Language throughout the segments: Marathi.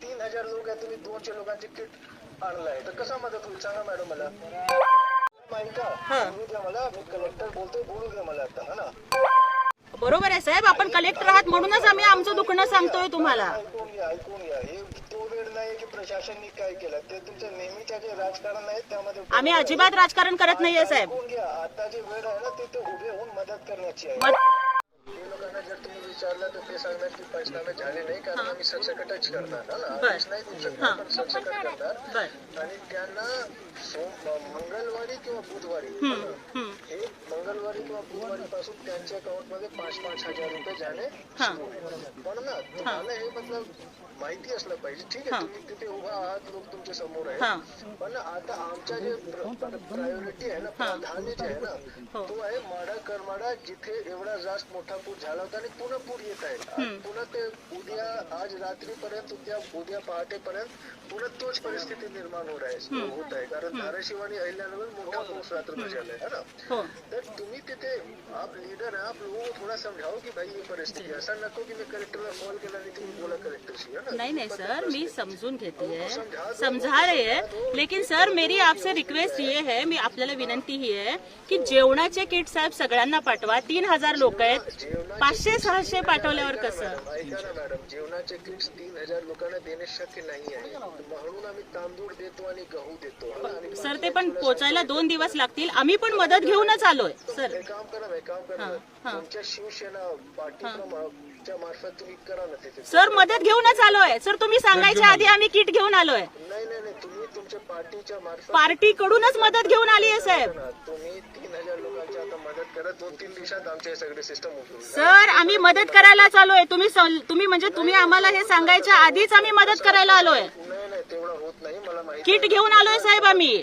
तीन हजार लोक आहे तुम्ही दोनशे लोकांचे किट आणलाय. तर कसा मदत होईल? सांगा मॅडम मला. ऐका बोलू द्या मला. मी कलेक्टर बोलतोय बोलू द्या मला आता हा ना? बरोबर आहे साहेब आपण कलेक्टर आहात म्हणूनच आम्ही आमचं दुखणं सांगतोय तुम्हाला. ऐकून घ्या ऐकून घ्या. हे तो वेळ नाही की प्रशासनने काय केलं. ते नेहमीच्या जे राजकारण आहे त्यामध्ये आम्ही अजिबात राजकारण करत नाहीये साहेब. ऐकून घ्या. आता जे वेळ आहे ना ते ते उभे होऊन मदत करण्याची आहे. मग ते लोकांना जर तुम्ही विचारलं तर ते सांगणार की पंचनामे झाले नाही कारण आम्ही सरसकटच करणार हा. ना. आदेश नाही देऊ शकणार पण सरसकट करणार. आणि त्यांना सोम मंगळवारी किंवा बुधवारी. हे मंगळवारी किंवा बुधवारी पासून त्यांच्या अकाउंटमध्ये पाच पाच हजार रुपये जाणे हा. होईल. पण ना तुम्हाला हे मतलब माहिती असलं पाहिजे. ठीक आहे तुम्ही तिथे उभा आहात लोक तुमच्यासमोर हा. आहे पण आता आमच्या जे प्रायोरिटी आहे ना प्राधान्य जे आहे ना हो. तो आहे माडा करमाडा जिथे एवढा जास्त मोठा पूर झाला होता आणि पुन्हा पूर येत आहे. पुन्हा ते उद्या आज रात्रीपर्यंत उद्या उद्या पहाटेपर्यंत पुन्हा तोच परिस्थिती निर्माण होत आहे होत आहे. कारण धाराशिव आणि अहिल्यानगर मोठा पाऊस रात्र झालाय है ना? हो. तर तुम्ही तिथे आप लीडर है आप लोगों को थोड़ा समझाओ की भाई ये परिस्थिती आहे. असं नको की मी कलेक्टरला कॉल केला आणि तुम्ही बोला कलेक्टरशी है ना? नहीं नहीं सर मी समजून घेते है। समझा रहे हैं लेकिन सर मेरी आपसे रिक्वेस्ट ये है मी आपल्याला विनंती ही आहे की जेवणाचे किट साहेब सगळ्यांना पाठवा. तीन हजार लोक आहेत. पाचशे सहाशे पाठवल्यावर कसं मॅडम, ऐका ना मॅडम. जेवणाचे किट्स तीन हजार लोकांना देणे शक्य नाही आहे. म्हणून आम्ही तांदूळ देतो आणि गहू देतो. हा? आणि सर ते पण पोचायला दोन दिवस लागतील. आम्ही पण मदत घेऊनच आलोय. सर. हे काम करा हे काम करा तुमच्या शिवसेना पार्टीच्या मार्फत तुम्ही करा ना सर मदत घेऊनच आलोय. सर तुम्ही सांगायच्या आधी आम्ही किट घेऊन आलोय. नाही नाही नाही. तुम्ही तुमच्या पार्टीच्या मार्फत पार्टी कडूनच मदत घेऊन आली आहे साहेब. ना. तुम्ही तीन हजार लोकांची आता मदत करा. दोन तीन दिवसात आमचे सगळे सिस्टम सर आम्ही मदत करायला चालूय तुम्ही सं- तुम्ही म्हणजे तुम्ही आम्हाला हे सांगायच्या आधीच आम्ही मदत करायला आलोय. नाही नाही तेवढं होत नाही. मला माहिती किट घेऊन आलोय साहेब आम्ही.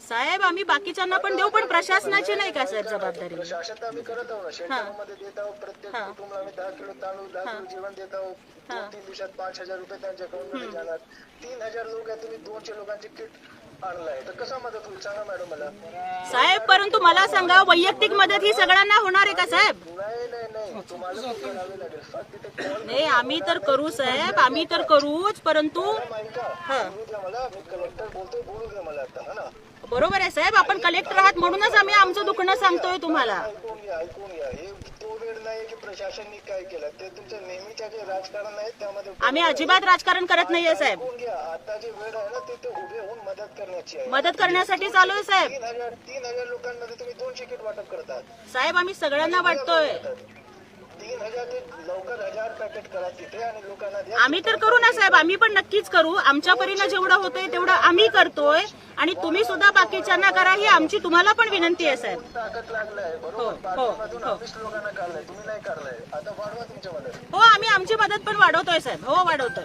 साहेब आम्ही बाकीच्यांना पण देऊ पण प्रशासनाची नाही का साहेब जबाबदारी? प्रशासन तर आम्ही करत आहोत ना. शेतकऱ्यांमध्ये देत आहोत प्रत्येक कुटुंबाला आम्ही दहा किलो तांदूळ दहा किलो जेवण देत आहोत. दोन तीन दिवसात पाच हजार रुपये त्यांच्या जाणार तीन हजार लोक तुम्ही दोनशे लोकांचे किट आणलाय. तर कसा मदत होईल? सांगा मॅडम मला. साहेब परंतु मला सांगा वैयक्तिक मदत ही सगळ्यांना होणार आहे का साहेब? नाही नाही नाही. तुम्हाला पण करावे लागेल. फक्त तिथे कॉल नाही आम्ही तर करू साहेब. आम्ही तर करूच परंतु ऐका बोलू द्या मला. मी कलेक्टर बोलतोय बोलू द्या मला आता. हा ना? बरोबर आहे साहेब आपण कलेक्टर आहात म्हणूनच आम्ही आमचं दुखणं सांगतोय तुम्हाला. ऐकून घ्या ऐकून घ्या. हे तो वेळ नाही की काय केलं ते तुमच्या नेहमीच्या जे राजकारण आहे त्यामध्ये आम्ही अजिबात राजकारण करत नाहीये साहेब. ऐकून घ्या आता जे वेळ आहे ना ते ते उभे होऊन मदत करण्याची आहे. मदत करण्यासाठी चालू आहे साहेब. तीन हजार तीन हजार लोकांमध्ये तुम्ही दोनशे किट वाटप करतात. साहेब आम्ही सगळ्यांना वाटतोय. तीन हजार ते लवकर हजार पॅकेट करा तिथे आणि लोकांना द्या. आम्ही तर करू ना साहेब. आम्ही पण नक्कीच करू. आमच्या परीनं जेवढं होतंय तेवढं आम्ही करतोय. आणि तुम्ही सुद्धा बाकीच्यांना करा ही आमची तुम्हाला पण विनंती आहे साहेब. हो, हो, हो. हो आम्ही आमची मदत पण वाढवतोय साहेब. हो वाढवतोय.